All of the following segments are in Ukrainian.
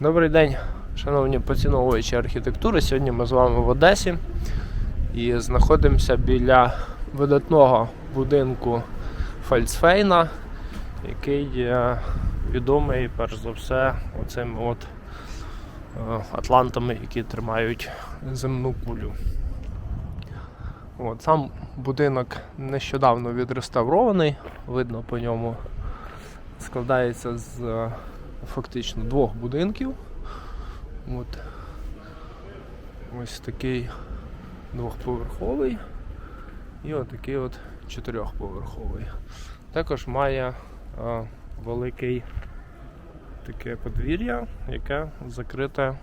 Добрий день, шановні поціновувачі архітектури. Сьогодні ми з вами в Одесі і знаходимося біля видатного будинку Фальцфейна, який відомий перш за все оцими от е, атлантами, які тримають земну кулю. От, сам будинок нещодавно відреставрований, видно по ньому складається з е, фактично двох будинків. От. Ось такий двохповерховий і отакий от чотирьохповерховий. Також має е, великий таке подвір'я, яке закрите е,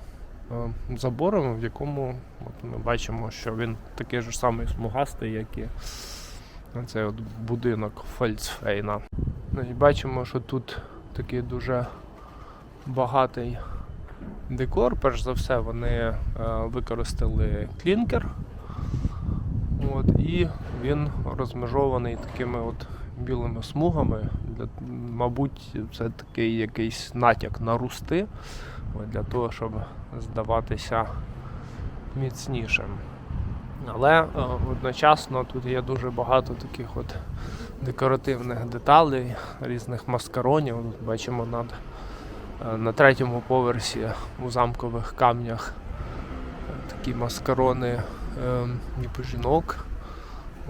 забором, в якому от ми бачимо, що він такий ж самий смугастий, як і цей от будинок Фальцфейна. Ну, і бачимо, що тут такий дуже багатий декор. Перш за все, вони е, використали клінкер. От, і він розмежований такими от білими смугами. Для, мабуть, це такий якийсь натяк на русти для того, щоб здаватися міцнішим. Але е, одночасно тут є дуже багато таких от декоративних деталей, різних маскаронів. Бачимо над, на третьому поверсі у замкових камнях е, такі маскарони е, ніби жінок.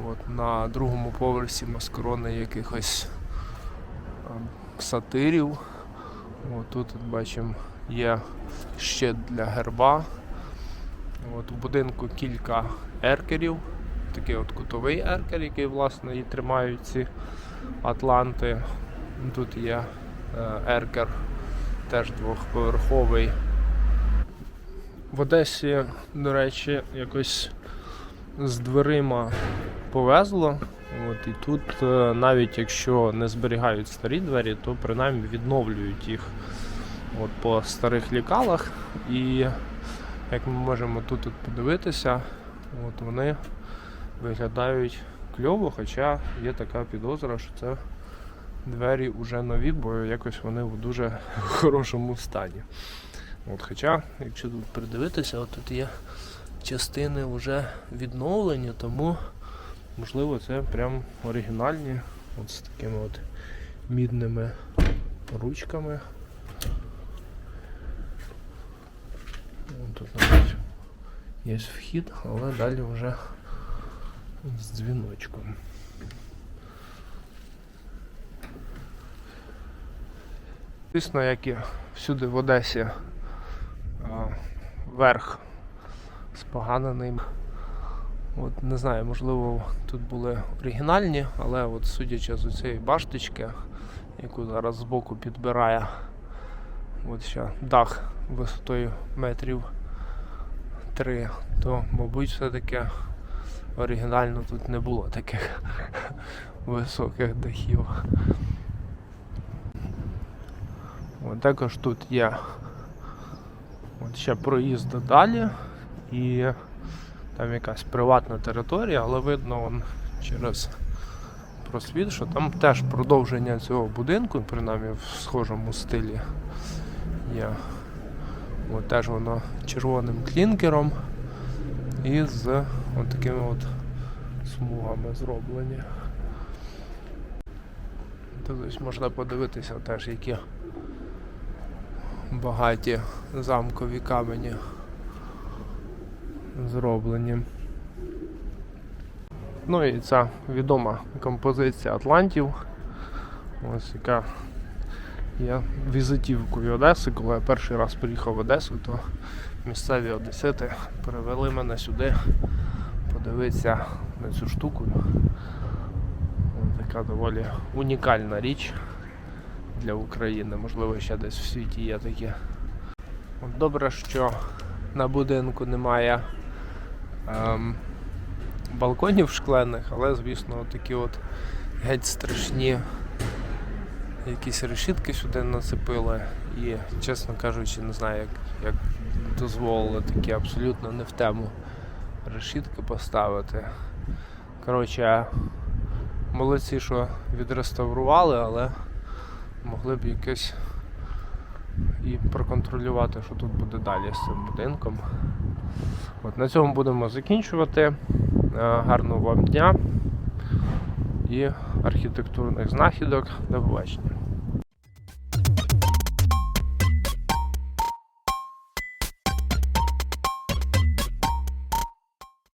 От, на другому поверсі маскарони якихось е, сатирів. От, тут бачимо є щит для герба. От, у будинку кілька еркерів. Такий от кутовий еркер, який власне і тримають ці атланти. Тут є е, еркер теж двохповерховий. В Одесі, до речі, якось з дверима повезло. От, і тут, е, навіть якщо не зберігають старі двері, то принаймні відновлюють їх от, по старих лікалах. І як ми можемо тут от подивитися, от вони виглядають кльово, хоча є така підозра, що це двері вже нові, бо якось вони в дуже хорошому стані. От, хоча, якщо тут придивитися, от тут є частини вже відновлені, тому можливо це прям оригінальні от з такими от мідними ручками. Тут навіть є вхід, але далі вже з дзвіночком. Звісно, як і всюди в Одесі а, верх споганений. От, не знаю, можливо, тут були оригінальні, але от судячи з цієї башточки, яку зараз збоку підбирає от ще дах висотою метрів 3, то, мабуть, все-таки оригінально тут не було таких високих дахів. От також тут є от ще проїзд далі і там якась приватна територія, але видно вон через просвіт, що там теж продовження цього будинку, принаймні в схожому стилі є. От теж воно червоним клінкером і з от такими от смугами зроблені. Тут ось можна подивитися теж, які багаті замкові камені зроблені. Ну і ця відома композиція Атлантів, ось яка є візитівкою Одеси. Коли я перший раз приїхав в Одесу, то місцеві одесити привели мене сюди подивитися на цю штуку. Така доволі унікальна річ для України. Можливо, ще десь в світі є такі. Добре, що на будинку немає ем, балконів шклених, але, звісно, такі от геть страшні якісь решітки сюди нацепили. І, чесно кажучи, не знаю, як, як дозволили такі абсолютно не в тему решітки поставити. Коротше, молодці, що відреставрували, але могли б якесь і проконтролювати, що тут буде далі з цим будинком. От, на цьому будемо закінчувати. Е, Гарного вам дня і архітектурних знахідок. До побачення.